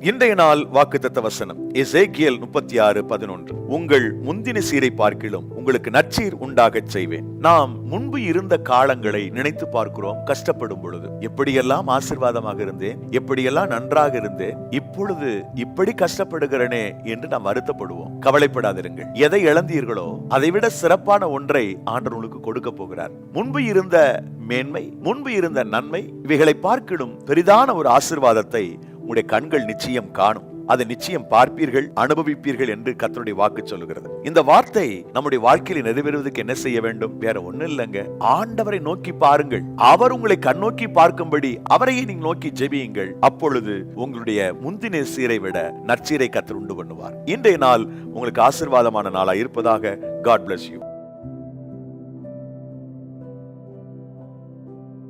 இன்றைய நாள் வாக்குத்தத்த வசனம். எசேக்கியல் முப்பத்தி ஆறு பதினொன்று. உங்கள் முந்தின சீரை பார்க்கிலும் உங்களுக்கு நச்சீர் உண்டாகச் செய்வேன். நாம் முன்பு இருந்த காலங்களை நினைத்து பார்க்கிறோம் கஷ்டப்படும் பொழுது. எப்படியெல்லாம் ஆசிர்வாதமாக இருந்தேன் எப்படியெல்லாம் நன்றாக இருந்தேன் இப்பொழுது இப்படி கஷ்டப்படுகிறனே என்று நாம் வருத்தப்படுவோம். கவலைப்படாதிருங்கள். எதை இழந்தீர்களோ அதைவிட சிறப்பான ஒன்றை ஆண்டவர் உங்களுக்கு கொடுக்க போகிறார். முன்பு இருந்த மேன்மை முன்பு இருந்த நன்மை இவைகளை பார்க்கிடும் பெரிதான ஒரு ஆசிர்வாதத்தை உங்களுடைய கண்கள் நிச்சயம் காணும். அதை நிச்சயம் பார்ப்பீர்கள் அனுபவிப்பீர்கள் என்று கத்தருடைய வாக்கு சொல்லுகிறது. இந்த வார்த்தை நம்முடைய வாழ்க்கையில நிறைவேறுவதற்கு என்ன செய்ய வேண்டும்? வேற ஒண்ணும் இல்லைங்க. ஆண்டவரை நோக்கி பாருங்கள். அவர் உங்களை கண்ணோக்கி பார்க்கும்படி அவரையே நீங்க நோக்கி ஜெபியுங்கள். அப்பொழுது உங்களுடைய முந்தின சீரை விட நற்சீரை கத்தர் உண்டு பண்ணுவார். இன்றைய நாள் உங்களுக்கு ஆசீர்வாதமான நாளா இருப்பதாக காட் பிளஸ் யூ